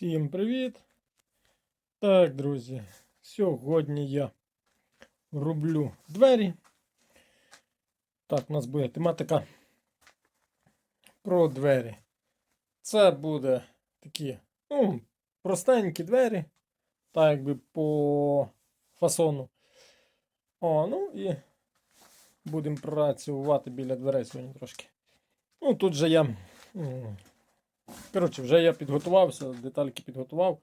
Всім привіт! Так, друзі, сьогодні я роблю двері. Так, у нас буде тематика про двері. Це буде такі, ну, простенькі двері, так якби по фасону. О, ну і будемо працювати біля дверей сьогодні трошки. Ну, тут же я. Коротше, вже я підготувався, детальки підготував.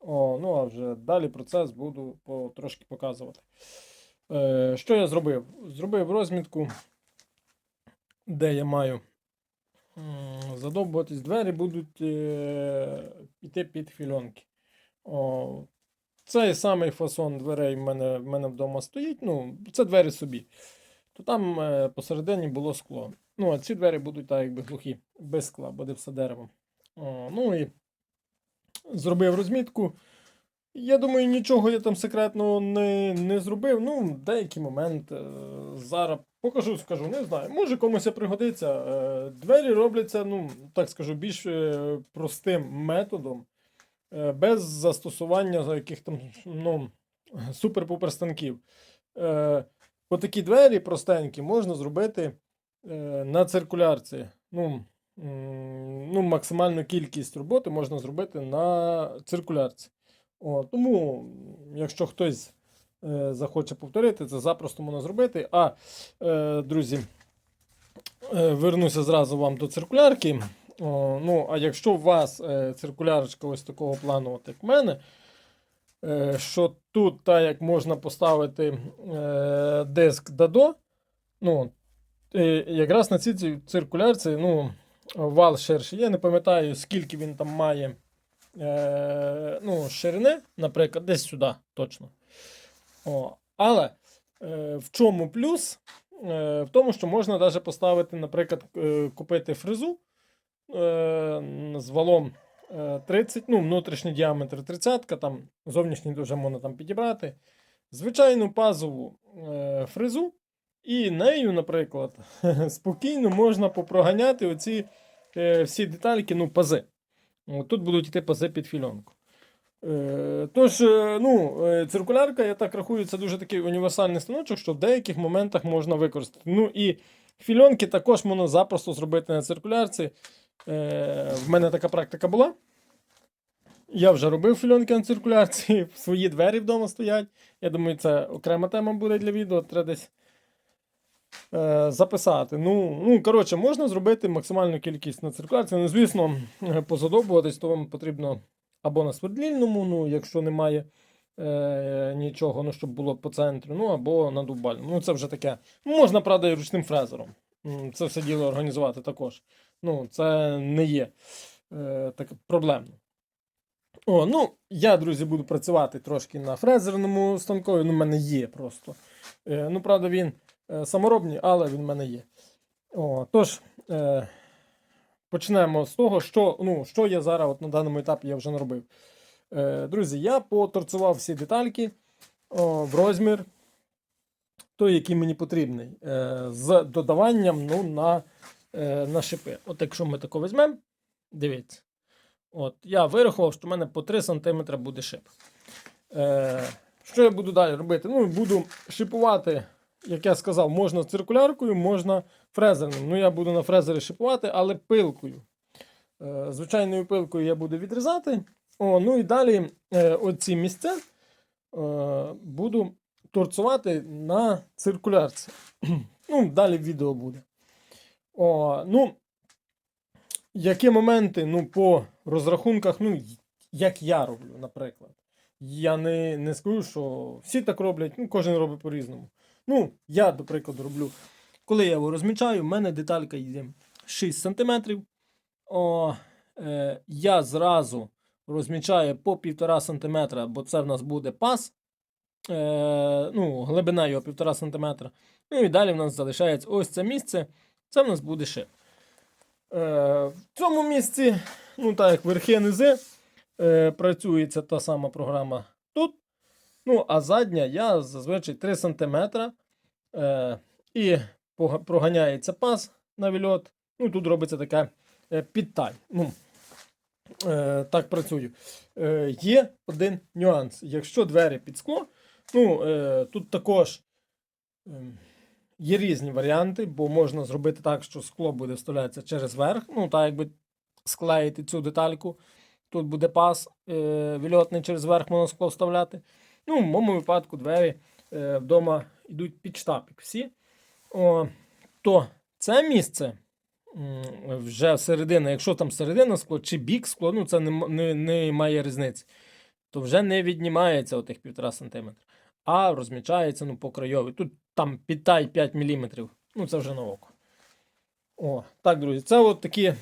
О, ну а вже далі процес буду по, трошки показувати. Е, що я зробив? Зробив розмітку, де я маю задовбуватись. Двері будуть е, йти під фільонки. О, цей самий фасон дверей в мене, в мене вдома стоїть. Ну, це двері собі. То там е, посередині було скло. Ну, а ці двері будуть так, якби глухі, без скла, буде все деревом. О, ну і зробив розмітку. Я думаю, нічого я там секретного не, не зробив. Ну, деякий момент е, зараз покажу, скажу, не знаю. Може комусь пригодиться. Е, двері робляться, ну, так скажу, більш е, простим методом, е, без застосування за яких там ну, супер-пупер станків. Е, отакі двері простенькі можна зробити на циркулярці. Ну, ну, максимальну кількість роботи можна зробити на циркулярці. О, тому, якщо хтось е, захоче повторити, це запросто можна зробити. А, е, друзі, е, вернуся зразу вам до циркулярки. О, ну, а якщо у вас е, циркулярочка ось такого плану, от як в мене, е, що тут так як можна поставити е, диск Дадо, ну, е, якраз на цій циркулярці, ну, вал ширший. Я не пам'ятаю, скільки він там має е, ну, ширини, наприклад, десь сюди точно. О, але е, в чому плюс? Е, в тому, що можна навіть поставити, наприклад, е, купити фрезу е, з валом е, 30, ну, внутрішній діаметр 30, там зовнішній вже можна там підібрати. Звичайну пазову е, фрезу. І нею, наприклад, спокійно можна попроганяти оці е, всі детальки, ну, пази. Тут будуть йти пази під фільонку. Е, тож, е, ну, е, циркулярка, я так рахую, це дуже такий універсальний станочок, що в деяких моментах можна використати. Ну і фільонки також можна запросто зробити на циркулярці. Е, в мене така практика була. Я вже робив фільонки на циркулярці, свої двері вдома стоять. Я думаю, це окрема тема буде для відео. Треба десь е, записати. Ну, ну, коротше, можна зробити максимальну кількість на циркуляції. Ну, звісно, е, позадобуватись, то вам потрібно або на свердлільному, ну, якщо немає е, нічого, ну, щоб було по центру, ну, або на дубальному. Ну, це вже таке. Можна, правда, і ручним фрезером. Це все діло організувати також. Ну, це не є е, так проблемно. О, ну, я, друзі, буду працювати трошки на фрезерному станкові. Ну, в мене є просто. Е, ну, правда, він е, саморобний, але він в мене є. О, тож, е, почнемо з того, що, ну, що я зараз от на даному етапі я вже наробив. Е, друзі, я поторцував всі детальки о, в розмір, той, який мені потрібний, е, з додаванням ну, на, е, на шипи. От якщо ми тако візьмемо, дивіться. От, я вирахував, що в мене по 3 см буде шип. Е, що я буду далі робити? Ну, буду шипувати, як я сказав, можна циркуляркою, можна фрезерним. Ну, я буду на фрезері шипувати, але пилкою. Е, звичайною пилкою я буду відрізати. О, ну і далі е, оці місця е, буду торцувати на циркулярці. ну, далі відео буде. О, ну, які моменти, ну, по розрахунках, ну, як я роблю, наприклад. Я не, не скажу, що всі так роблять, ну, кожен робить по-різному. Ну, я, до прикладу, роблю, коли я його розмічаю, в мене деталька йде 6 см. О, е, я зразу розмічаю по 1,5 см, бо це в нас буде пас. Е, ну, глибина його 1,5 см. Ну і далі в нас залишається ось це місце. Це в нас буде шип. Е, в цьому місці, ну так як верхи низи, е, працюється та сама програма тут. Ну, а задня я зазвичай 3 см. Е, і проганяється пас на вільот. Ну, тут робиться така е, підталь. Ну, е, так працюю. Є один нюанс. Якщо двері під скло, ну, тут також е, є різні варіанти, бо можна зробити так, що скло буде вставлятися через верх. Ну, так якби склеїти цю детальку. Тут буде пас е, вільотний через верх можна скло вставляти. Ну, в моєму випадку двері вдома йдуть під штапік всі. О, то це місце вже середина, якщо там середина скло чи бік скло, ну це не, не, не має різниці, то вже не віднімається отих 1,5 см, а розмічається ну, по крайові. Тут там підтай 5 мм. Ну, це вже на око. О, так, друзі, це от такі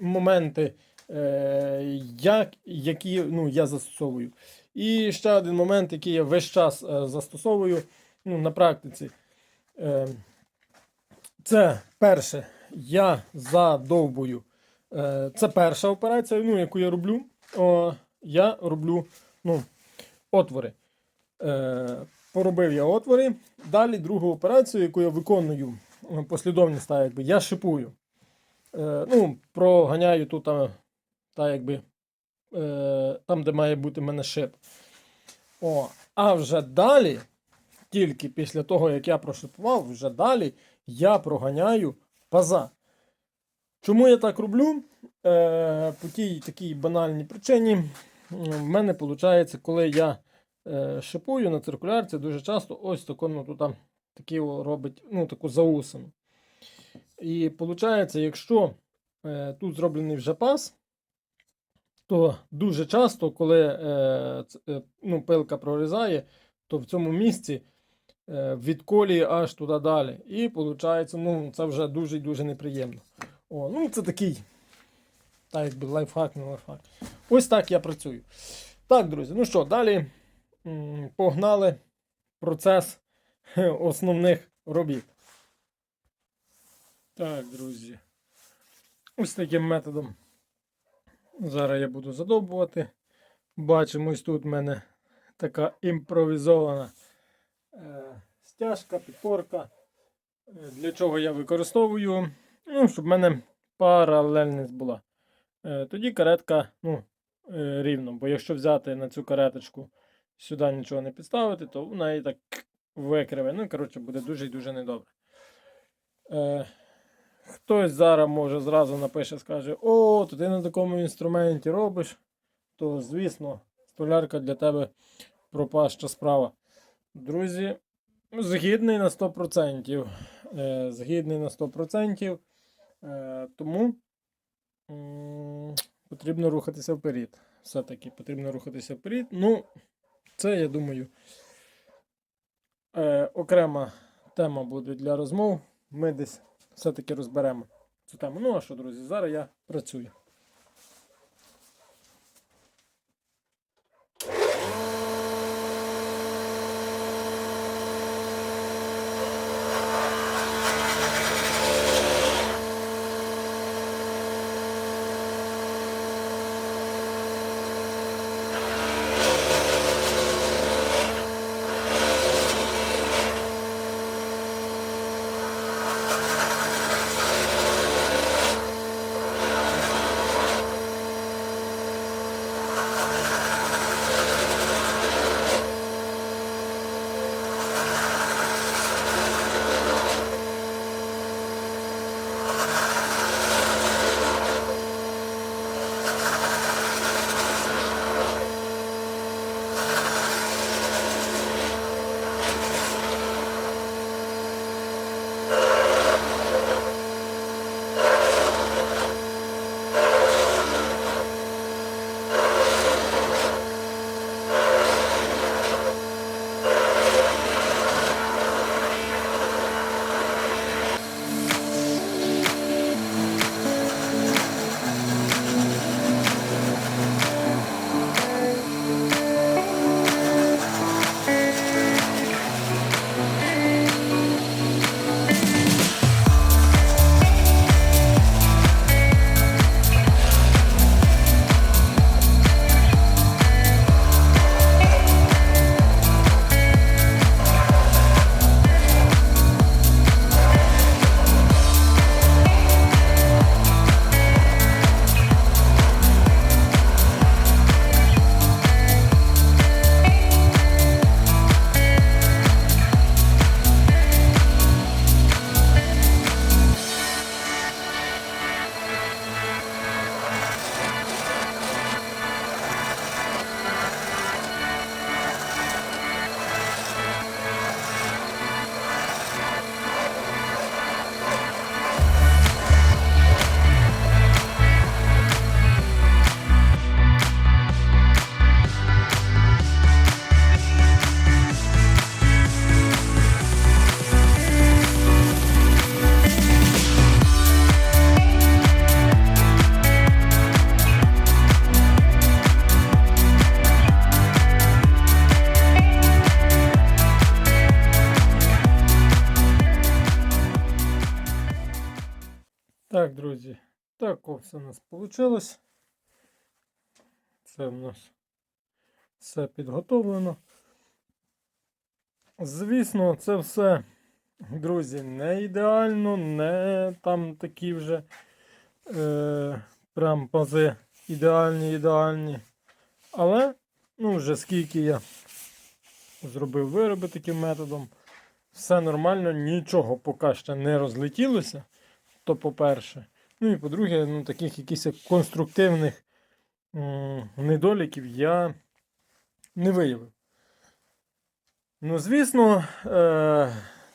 моменти, е, як, які ну, я застосовую. І ще один момент, який я весь час е, застосовую ну, на практиці. Е, це перше, я задовбую. Е, це перша операція, ну, яку я роблю. О, я роблю ну, отвори. Е, поробив я отвори. Далі другу операцію, яку я виконую, е, послідовність, якби, я шипую. Ну, проганяю тут, та, якби, там, де має бути в мене шип. О, а вже далі, тільки після того, як я прошипував, вже далі я проганяю паза. Чому я так роблю? Е, по тій такій банальній причині. В мене виходить, коли я е, шипую на циркулярці, дуже часто ось таку, ну, тут такі робить ну, таку заусину. І виходить, якщо е, тут зроблений вже пас, то дуже часто, коли е, е, ну, пилка прорізає, то в цьому місці е, відколює аж туди далі. І виходить, ну, це вже дуже-дуже неприємно. О, ну, це такий, так якби лайфхак, не лайфхак. Ось так я працюю. Так, друзі, ну що, далі погнали процес основних робіт. Так, друзі. Ось таким методом. Зараз я буду задовбувати. Бачимо, ось тут в мене така імпровізована стяжка, підпорка. Е, Для чого я використовую? Ну, щоб в мене паралельність була. Е, тоді каретка ну, е, рівно. Бо якщо взяти на цю кареточку сюди нічого не підставити, то вона і так викриве. Ну, коротше, буде дуже і дуже недобре. Е, хтось зараз може зразу напише, скаже: О, то ти на такому інструменті робиш, то звісно, столярка для тебе пропаща справа. Друзі, згідний на 100%. Е, згідний на 100%. Е, тому потрібно рухатися вперед. Все-таки потрібно рухатися вперед. Ну, це, я думаю, е, окрема тема буде для розмов. Ми десь все-таки розберемо цю тему. Ну а що, друзі, зараз я працюю. Друзі, так все у нас вийшло. Це в нас все підготовлено. Звісно, це все, друзі, не ідеально, не там такі вже е, прям пази ідеальні, ідеальні. Але, ну, вже скільки я зробив вироби таким методом, все нормально, нічого поки ще не розлетілося. То по-перше. Ну і по-друге, ну, таких якихось конструктивних недоліків я не виявив. Ну, звісно, е,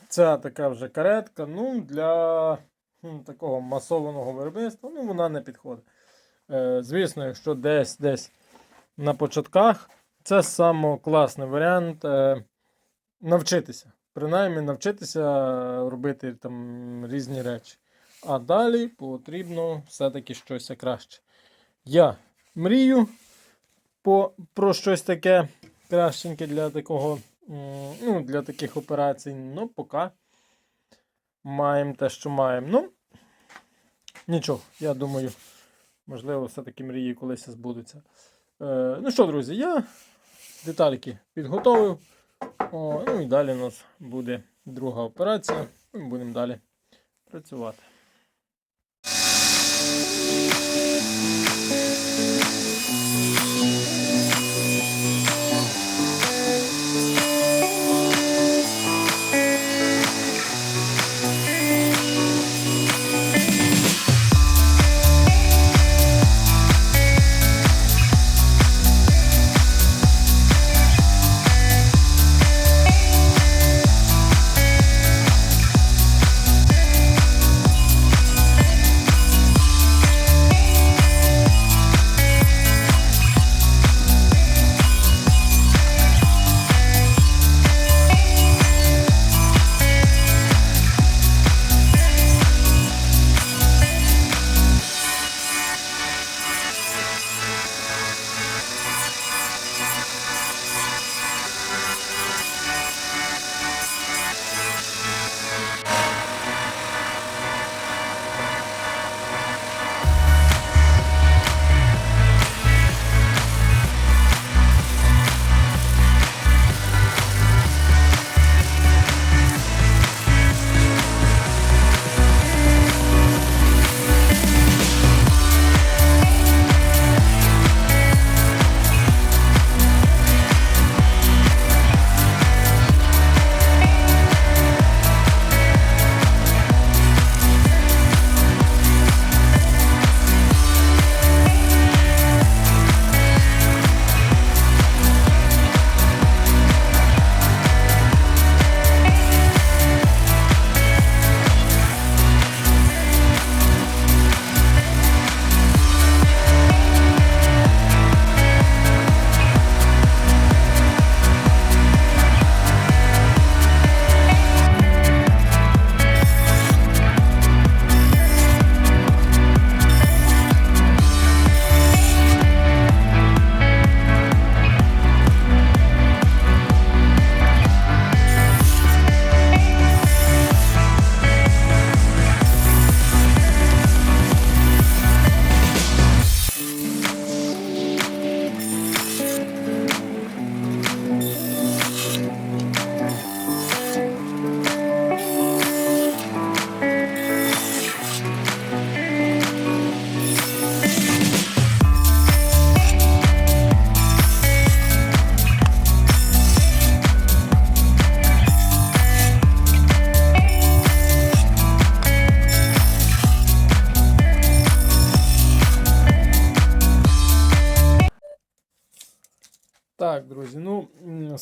ця така вже каретка, ну, для такого масованого виробництва, ну, вона не підходить. Е, звісно, якщо десь десь на початках, це саме класний варіант е, навчитися. Принаймні навчитися робити там різні речі. А далі потрібно все-таки щось краще. Я мрію по, про щось таке кращеньке для такого, ну, для таких операцій. Ну, поки маємо те, що маємо. Ну, нічого, я думаю, можливо, все-таки мрії колись збудуться. Е, ну що, друзі, я детальки підготовив. О, ну і далі у нас буде друга операція. Ми будемо далі працювати.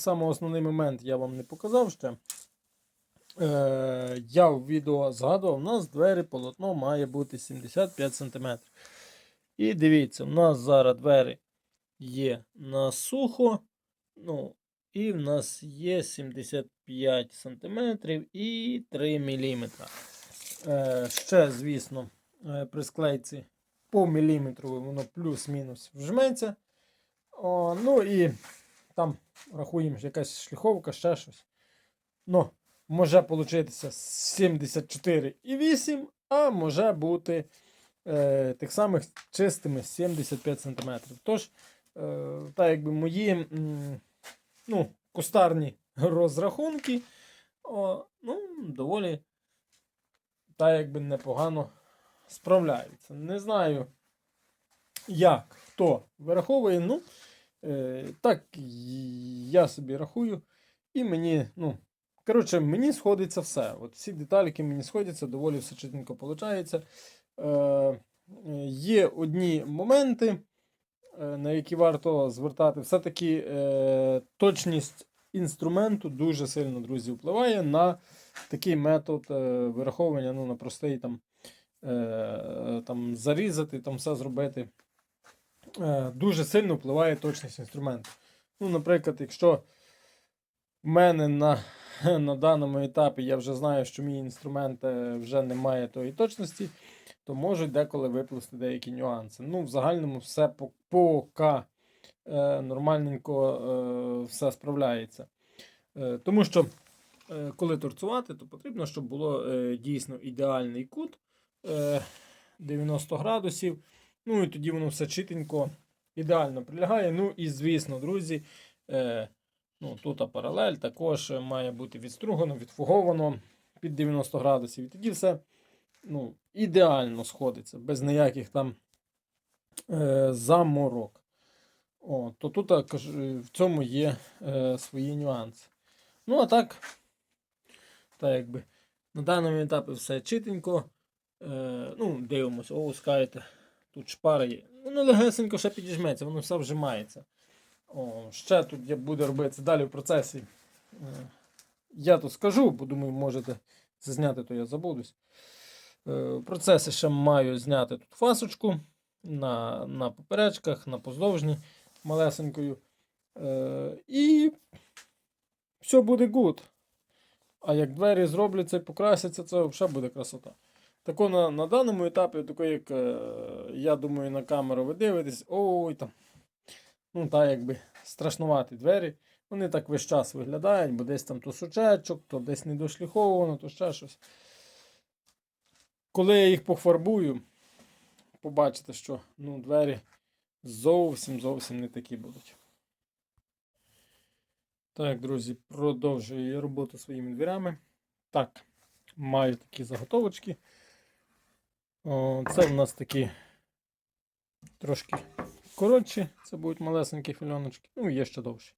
Саме основний момент я вам не показав ще. Е, я в відео згадував, у нас двері полотно має бути 75 см. І дивіться, у нас зараз двері є на сухо. Ну, і в нас є 75 см і 3 мм. Е, ще, звісно, е, при склейці по міліметру воно плюс-мінус вжметься. О, ну і там рахуємо якась шляховка, ще щось. Ну, може получитися 74,8, а може бути е, тих самих чистими 75 см. Тож, е, так якби мої м, ну, кустарні розрахунки о, ну, доволі так якби непогано справляються. Не знаю, як хто вираховує, ну, так я собі рахую. І мені, ну, коротше, мені сходиться все. От всі детальки мені сходяться, доволі все чітко виходить. Е, є одні моменти, на які варто звертати. Все-таки е, точність інструменту дуже сильно, друзі, впливає на такий метод е, вираховування, ну, на простий там, е, там зарізати, там все зробити. Е, дуже сильно впливає точність інструменту. Ну, наприклад, якщо в мене на, на даному етапі я вже знаю, що мій інструмент е, вже не має тої точності, то можуть деколи виплисти деякі нюанси. Ну, в загальному все по- поки е, нормальненько е, все справляється. Е, тому що, е, коли торцувати, то потрібно, щоб було е, дійсно ідеальний кут е, 90 градусів. Ну і тоді воно все чітенько, ідеально прилягає. Ну і звісно, друзі, е, ну, тут паралель також має бути відстругано, відфуговано під 90 градусів. І тоді все ну, ідеально сходиться, без ніяких там е, заморок. О, то тут в цьому є е, свої нюанси. Ну, а так, так якби на даному етапі все читенько. Е, ну, дивимося, о, скажете, тут шпара є. Воно легесенько ще підіжметься, воно все вжимається. О, ще тут я буду робити далі в процесі. Е, я то скажу, бо думаю, можете зняти, то я забудусь. Е, в процесі ще маю зняти тут фасочку на, на поперечках, на поздовжній малесенькою. Е, і все буде гуд. А як двері зробляться і покрасяться, це взагалі буде красота. Тако на, на даному етапі, тако як е, я думаю, на камеру ви дивитесь, ой там. Ну, так якби страшнуваті двері. Вони так весь час виглядають, бо десь там то сучечок, то десь недошліховано, то ще щось. Коли я їх пофарбую, побачите, що ну, двері зовсім зовсім не такі будуть. Так, друзі, продовжую роботу своїми дверями. Так, маю такі заготовочки. Це в нас такі трошки коротші, це будуть малесенькі фільоночки, ну є ще довші.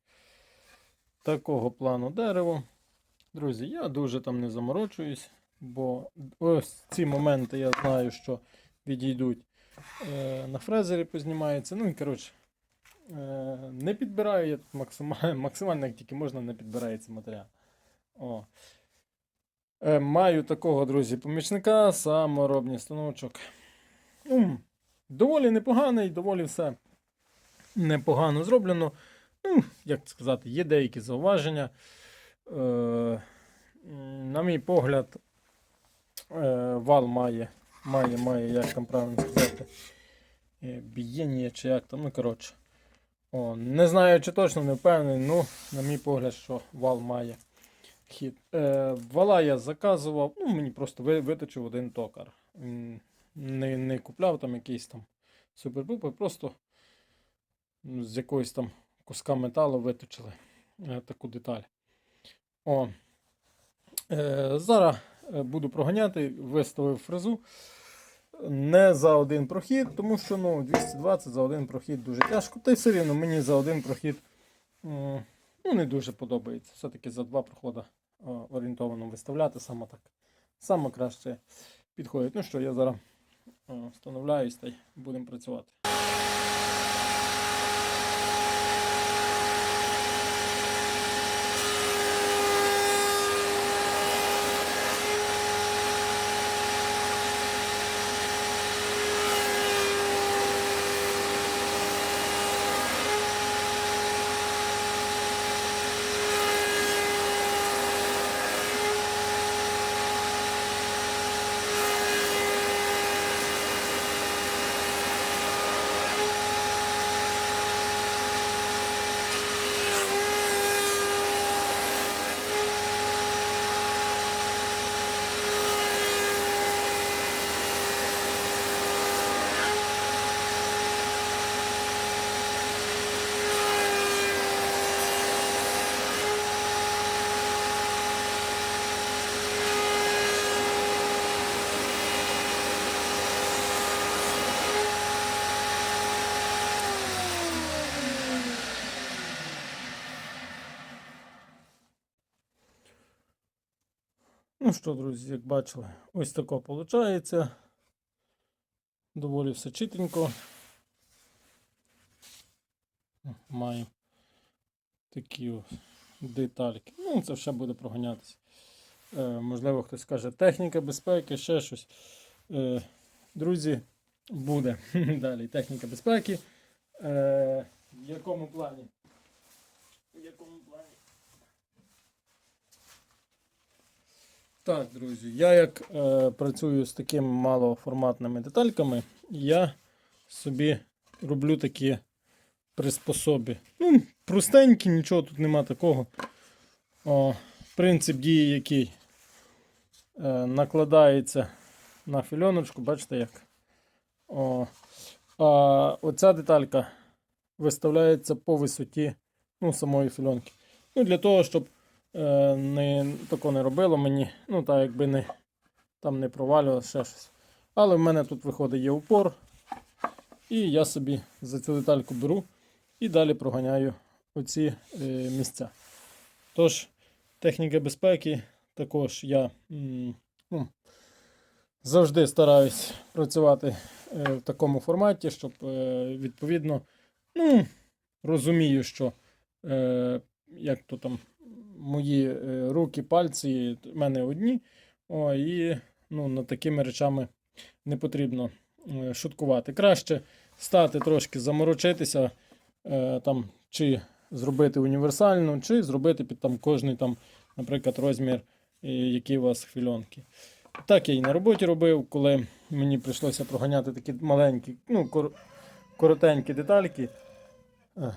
Такого плану дерево. Друзі, я дуже там не заморочуюсь, бо ось ці моменти я знаю, що відійдуть е, на фрезері, познімаються. Ну і коротше, е, не підбираю я тут максимально, максимально, як тільки можна, не підбирається матеріал. О. Е, маю такого, друзі, помічника, саморобний станочок. Ну, доволі непоганий, доволі все непогано зроблено. Ну, як сказати, є деякі зауваження. Е, на мій погляд, е, вал має, має, має, як там правильно сказати, е, бієння чи як там, ну коротше. О, не знаю, чи точно не впевнений, ну, на мій погляд, що вал має хід. Е, вала я заказував, ну, мені просто виточив один токар. Не, не купляв там якийсь там супер-пупер, просто з якоїсь там куска металу виточили е, таку деталь. О, е, зараз е, буду проганяти, виставив фрезу. Не за один прохід, тому що ну, 220 за один прохід дуже тяжко. Та й все рівно мені за один прохід м, ну, не дуже подобається. Все-таки за два проходи е, орієнтовано виставляти саме так. Саме краще підходить. Ну що, я зараз е, встановляюсь та й будемо працювати. Що, друзі, як бачили, ось тако виходить. Доволі все чітенько. Маємо такі ось детальки. Ну, це все буде проганятися. Е, можливо, хтось скаже техніка безпеки, ще щось. Е, друзі, буде далі техніка безпеки. Е, в якому плані? В якому Так, друзі, я як е, працюю з такими малоформатними детальками, я собі роблю такі приспособи. Ну, простенькі, нічого тут нема такого. О, принцип дії, який е, накладається на фільоночку, бачите як. О, а оця деталька виставляється по висоті ну, самої фільонки. Ну, для того, щоб не, тако не робило мені, ну так якби не, там не провалювалося ще щось. Але в мене тут виходить є упор. І я собі за цю детальку беру і далі проганяю оці е, місця. Тож, техніка безпеки також я м, ну, завжди стараюсь працювати е, в такому форматі, щоб е, відповідно ну, розумію, що е, як то там мої е, руки, пальці в мене одні. О, і ну, над такими речами не потрібно е, шуткувати. Краще стати трошки заморочитися, е, там, чи зробити універсальну, чи зробити під там кожний, там, наприклад, розмір, який у вас хвильонки. Так я і на роботі робив, коли мені прийшлося проганяти такі маленькі, ну, коротенькі детальки.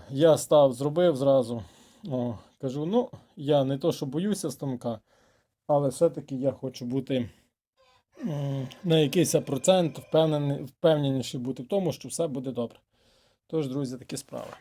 Я став, зробив зразу. О, кажу, ну, я не то, що боюся станка, але все-таки я хочу бути на якийсь процент впевненіший бути в тому, що все буде добре. Тож, друзі, такі справи.